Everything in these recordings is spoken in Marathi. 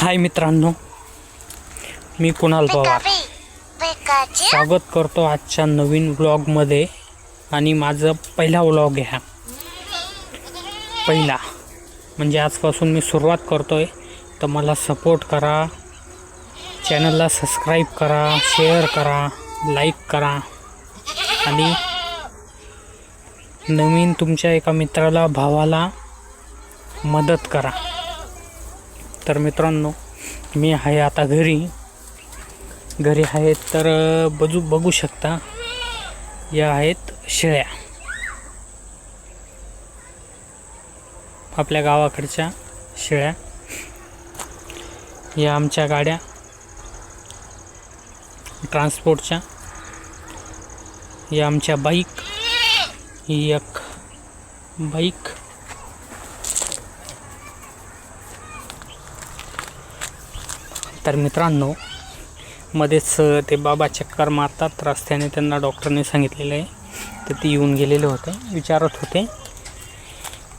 हाय मित्रांनो मी कुणाल पवार. स्वागत करतो आजच्या नवीन व्लॉगमध्ये आणि माझं पहिला व्लॉग आहे हा. पहिला. म्हणजे आजपासून मी सुरुवात करतो आहे तर मला सपोर्ट करा. चॅनलला सबस्क्राईब करा शेअर करा लाईक करा. आणि नवीन तुमच्या एका मित्राला भावाला मदत करा. तर मित्रांनो मी आहे आता घरी. घरी आहेत तर बजू बघू शकता. या आहेत शेळ्या. आपल्या गावाकडच्या शेळ्या. या आमच्या गाड्या. ट्रान्सपोर्टच्या. या आमच्या बाईक. ही एक बाईक. तर मित्रांनो मध्येच ते बाबा चक्कर मारतात. रस्त्याने त्यांना डॉक्टरने सांगितलेलं आहे. तर ते येऊन गेलेले होते. विचारत होते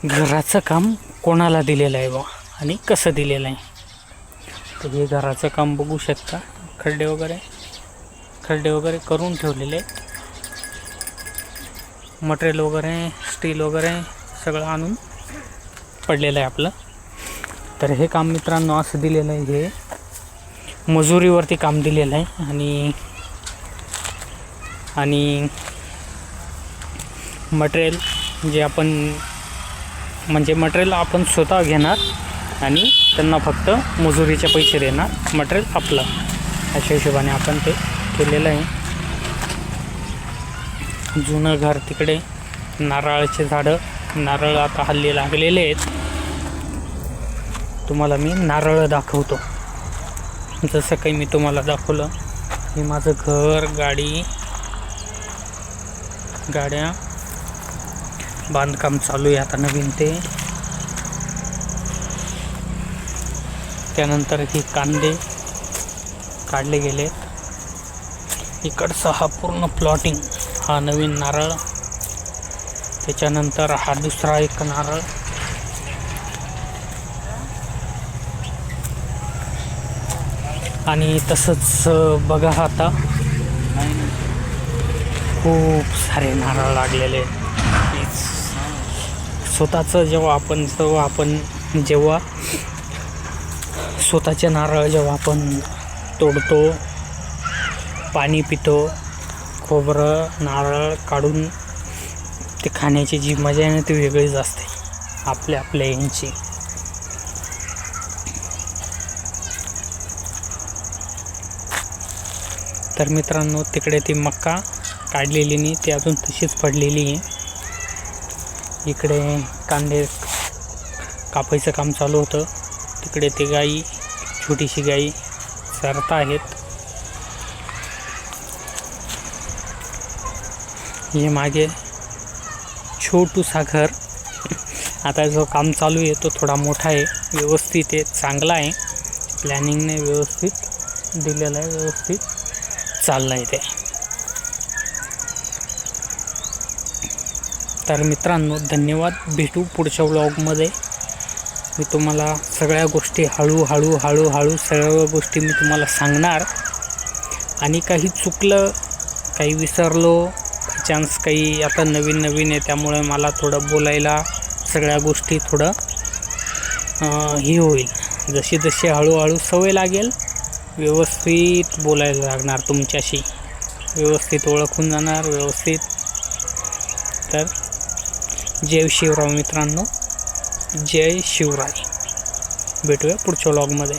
घराचं काम कोणाला दिलेलं आहे बा आणि कसं दिलेलं आहे? तर हे घराचं काम बघू शकता. खड्डे वगैरे खड्डे वगैरे करून ठेवलेले आहेत. मटेरियल वगैरे स्टील वगैरे सगळं आणून पडलेलं आहे आपलं. तर हे काम मित्रांनो असं दिलेलं आहे. हे मजुरीवरती काम दिलेलं आहे आणि आणि मटेरियल जे आपण म्हणजे मटेरियल आपण स्वतः घेणार आणि त्यांना फक्त मजुरीचे पैसे देणार. मटेरियल आपलं. अशा हिशोबाने आपण ते केलेलं आहे. जुनं घर तिकडे नारळाचे झाडं नारळ आता हल्ली लागलेले आहेत. तुम्हाला मी नारळ दाखवतो. जसं काही मी तुम्हाला दाखवलं हे माझं घर गाडी गाड्या बांधकाम चालू आहे आता नवीन ते. त्यानंतर हे कांदे काढले गेलेत. इकडचा हा पूर्ण प्लॉटिंग हा नवीन नारळ. त्याच्यानंतर हा दुसरा एक नारळ. आणि तसंच बघा आता. खूप सारे नारळ लागलेले. स्वतःचं जेव्हा आपण जेव्हा आपण जेव्हा स्वतःचे नारळ जेव्हा आपण तोडतो पाणी पितो खोबरं नारळ काढून ते खाण्याची जी मजा आहे ना ती वेगळीच असते. आपल्या आपल्या यांची. तर मित्रांनो तिकडे ती मक्का काढलेली नाही ती अजून तशीच पडलेली आहे. इकडे कांदे कापायचं काम चालू होतं. तिकडे ती गाई छोटीशी गाई चरता आहेत. हे मागे छोटूसा घर. आता जो काम चालू आहे तो थोडा मोठा आहे. व्यवस्थित आहे चांगला आहे. प्लॅनिंगने व्यवस्थित दिलेला आहे व्यवस्थित. चाललं आहे ते. तर मित्रांनो धन्यवाद भेटू पुढच्या व्लॉगमध्ये मी तुम्हाला सगळ्या गोष्टी हळूहळू हळूहळू सगळ्या गोष्टी मी तुम्हाला सांगणार. आणि काही चुकलं काही विसरलो चान्स काही आता नवीन नवीन आहे त्यामुळे मला थोडं बोलायला सगळ्या गोष्टी थोडं हे होईल. जशी जशी हळूहळू सवय लागेल व्यवस्थित बोलायला लागणार तुमच्याशी. व्यवस्थित ओळखून जाणार व्यवस्थित. तर जय शिवराव मित्रांनो. जय शिवराय. भेटूया पुढच्या व्लॉगमध्ये